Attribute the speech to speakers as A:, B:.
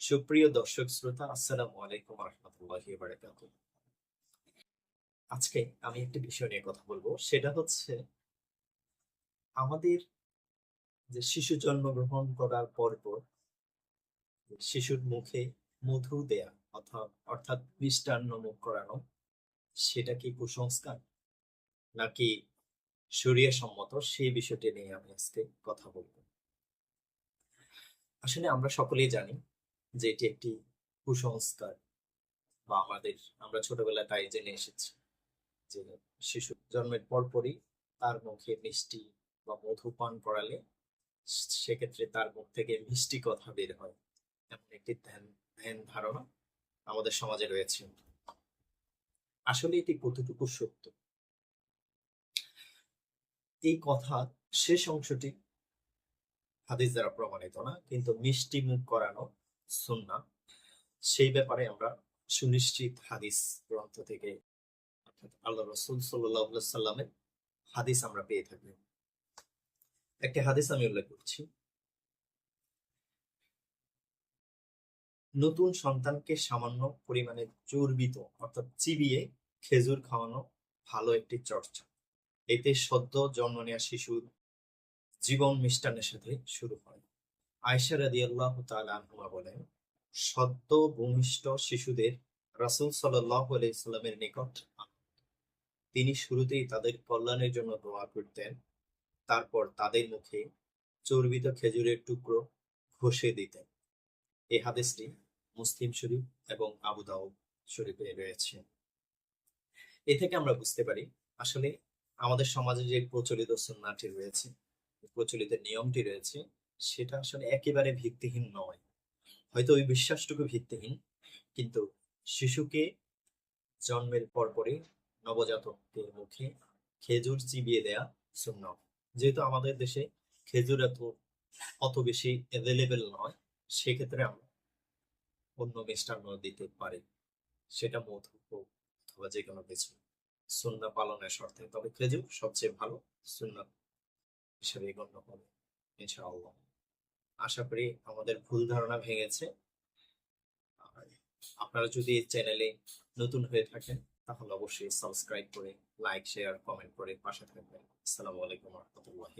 A: সুপ্রিয় দর্শক শ্রোতা, আসসালাম আলাইকুম ওয়া আজকে আমি একটা বিষয় নিয়ে কথা বলব। সেটা হচ্ছে আমাদের যে শিশু জন্মগ্রহণ করার পর পর শিশুর মুখে মধু দেয়া অর্থাৎ অর্থাৎ মিষ্টান্ন মুখ করানো, সেটা কি কুসংস্কার? নাকি শরীয় সম্মত সেই বিষয়টি নিয়ে আমি আজকে কথা বলব। আসলে আমরা সকলেই জানি যে এটি একটি কুসংস্কার, বা আমাদের, আমরা ছোটবেলায় তাই জেনে এসেছি যে শিশু জন্মের পরপরই তার মুখে মিষ্টি বা মধু পান করালে, সেক্ষেত্রে তার মুখ থেকে মিষ্টি কথা বের হয়। এমন একটি ধ্যান ধ্যান ধারণা আমাদের সমাজে রয়েছে। আসলে এটি কতটুকু সত্য? এই কথা শেষ অংশটি হাদিস দ্বারা প্রমাণিত না, কিন্তু মিষ্টি মুখ করানো সুন্না সেই ব্যাপারে আমরা সুনিশ্চিত হাদিস গ্রন্থ থেকে, অর্থাৎ আল্লাহ রসুল সাল্লাহ সাল্লামের হাদিস আমরা পেয়ে থাকি। একটি হাদিস আমি উল্লেখ করছি। নতুন সন্তানকে সামান্য পরিমাণে চর্বিত, অর্থাৎ চিবিয়ে খেজুর খাওয়ানো ভালো একটি চর্চা। এতে সদ্য জন্ম নেওয়া শিশুর জীবন মিষ্টান্নের সাথে শুরু হয়। আয়সা রাদি আল্লাহ আনহুমা বলেন, সদ্য ভূমিষ্ঠ শিশুদের রাসুল আলাইসাল্লামের নিকট তিনি শুরুতেই তাদের কল্যাণের জন্য দোয়া করতেন, তারপর তাদের মুখে চর্বিত খেজুরের টুকরো ঘষে দিতেন। এই হাদিসটি মুসলিম শরীফ এবং আবু দাউদ শরীফে রয়েছে। এ থেকে আমরা বুঝতে পারি, আসলে আমাদের সমাজে যে প্রচলিত সুন্নাটি রয়েছে, প্রচলিত নিয়মটি রয়েছে, সেটা আসলে একেবারে ভিত্তিহীন নয়। হয়তো ওই বিশ্বাসটুকু ভিত্তিহীন, কিন্তু শিশুকে জন্মের পরপরই নবজাতকের মুখে খেজুর চিবিয়ে দেয়া শূন্য যেহেতু আমাদের দেশে খেজুর এত, অত বেশি অ্যাভেলেবেল নয়, সেক্ষেত্রে আমরা অন্য মিষ্টান্ন দিতে পারে। সেটা মধু হোক অথবা যে কোনো কিছু সুন্না পালনের শর্তে তবে খেজুর সবচেয়ে ভালো সুন্না হিসেবে গণ্য হবে, ইনশাআল্লাহ। আশা করি আমাদের ভুল ধারণা ভেঙেছে। আপনারা যদি চ্যানেলে নতুন হয়ে থাকেন, তাহলে অবশ্যই সাবস্ক্রাইব করে, লাইক, শেয়ার, কমেন্ট করে পাশে থাকবেন। আসসালামু আলাইকুম রহমতুল্লাহ